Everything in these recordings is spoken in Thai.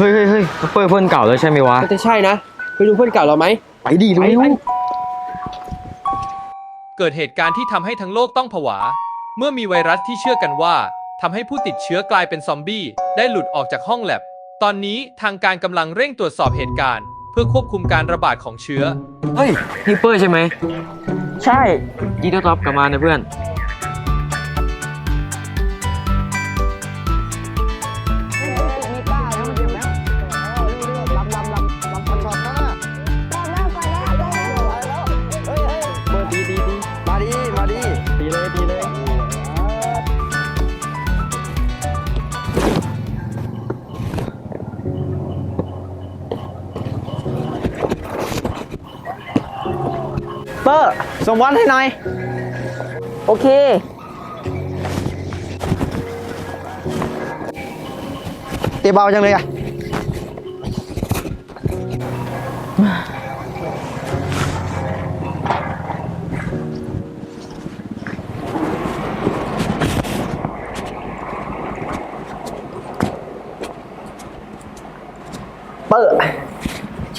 เฮ้ยเฮ้ยเฮ้ยเพื่อนเพื่อนเก่าแล้วใช่ไหมวะก็จะใช่นะไปดูเพื่อนเก่าเราไหมไปดิไปเร็วไป เกิดเหตุการณ์ที่ทำให้ทั้งโลกต้องผวา เมื่อมีไวรัสที่เชื่อกันว่าทำให้ผู้ติดเชื้อกลายเป็นซอมบี้ ได้หลุดออกจากห้องแลบ ตอนนี้ทางการกำลังเร่งตรวจสอบเหตุการณ์ เพื่อควบคุมการระบาดของเชื้อ เฮ้ยนี่เปอร์ใช่ไหมใช่ ยินดีต้อนรับกลับมานะเพื่อน ปอร์ ส่งบอลให้หน่อย โอเค เตะเบาจังเลยอะเปอร์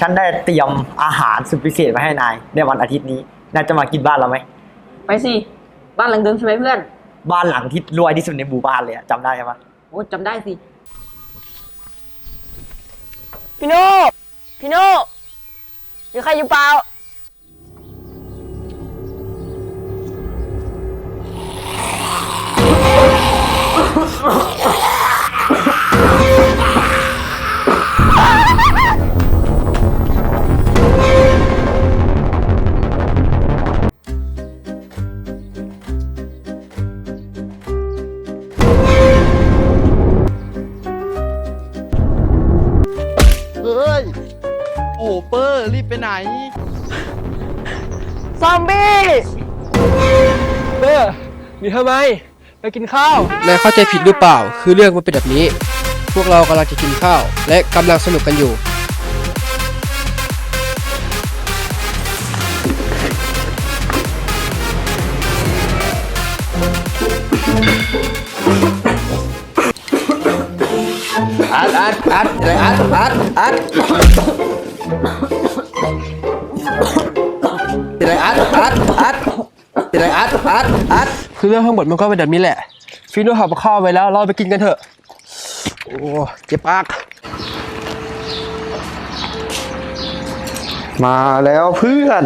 ฉันได้เตรียมอาหารสุดพิเศษมาให้นายในวันอาทิตย์นี้ นายจะมากินบ้านเราไหม ไปสิ บ้านหลังเดิมใช่ไหมเพื่อน บ้านหลังที่รวยที่สุดในหมู่บ้านเลยอะจำได้ใช่ปะโอ้จำได้สิ พี่โน่พี่โน่อยู่ใครอยู่เปล่า ร์รีบไปไหน ซอมบี้เปอร์มีทำไม ไปกินข้าวนายเข้าใจผิดหรือเปล่า คือเรื่องมันเป็นแบบนี้ พวกเรากำลังจะกินข้าว และกำลังสนุกกันอยู่ อัดอัดอัดอะไรอัดอัดอัด อะไรอัดอัดอัดอะไรอัดอัดอัดคือเรื่องทั้งหมดมันก็เป็นแบบนี้แหละฟิโน่ทำข้าวไว้แล้ว เราไปกินกันเถอะ โอ้เจ็บปาก มาแล้วเพื่อน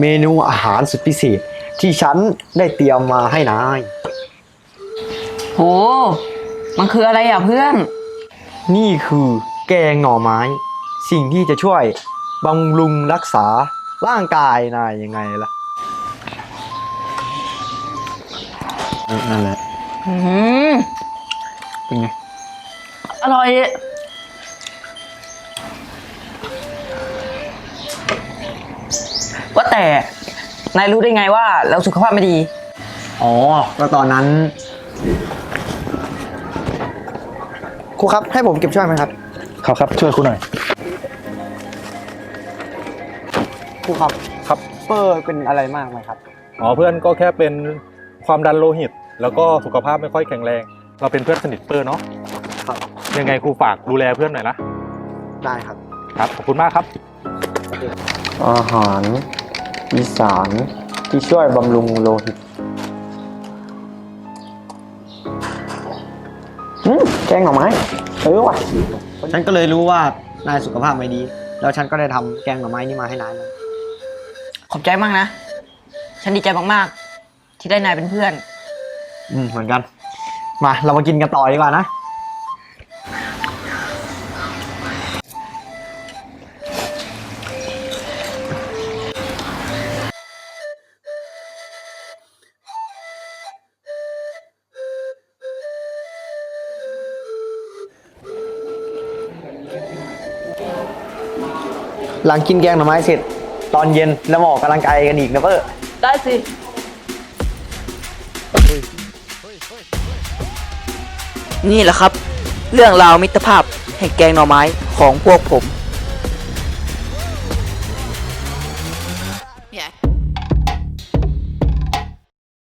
เมนูอาหารสุดพิเศษที่ฉันได้เตรียมมาให้นาย โห มันคืออะไรอะเพื่อน นี่คือแกงหน่อไม้ สิ่งที่จะช่วย บำรุงรักษาร่างกายนายยังไงล่ะนั่นแหละอืมเป็นไง อร่อย ว่าแต่ นายรู้ได้ไงว่าเราสุขภาพไม่ดี อ๋อ ก็ตอนนั้น ครูครับให้ผมเก็บช่วยไหมครับครับครับช่วยคุณหน่อย ครูครับครับ เปอร์เป็นอะไรมากไหมครับอ๋อเพื่อนก็แค่เป็นความดันโลหิต แล้วก็สุขภาพไม่ค่อยแข็งแรง เราเป็นเพื่อนสนิทเปอร์เนาะครับยังไงครูฝากดูแลเพื่อนหน่อยนะได้ครับครับขอบคุณมากครับ อาหารอีสานที่ช่วยบำรุงโลหิตอืมแกงหน่อไม้เออว่ะ ฉันก็เลยรู้ว่านายสุขภาพไม่ดี แล้วฉันก็ได้ทำแกงหน่อไม้นี่มาให้นายเลย ขอบใจมากนะ ฉันดีใจมากๆ ที่ได้นายเป็นเพื่อน อืมเหมือนกัน มาเรามากินกันต่อดีกว่านะ หลังกินแกงหน่อไม้เสร็จ ตอนเย็นแล้วมาออกกำลังกายกันอีกนะเพื่อได้สิ นี่แหละครับ เรื่องราวมิตรภาพแห่งแกงหน่อไม้ของพวกผม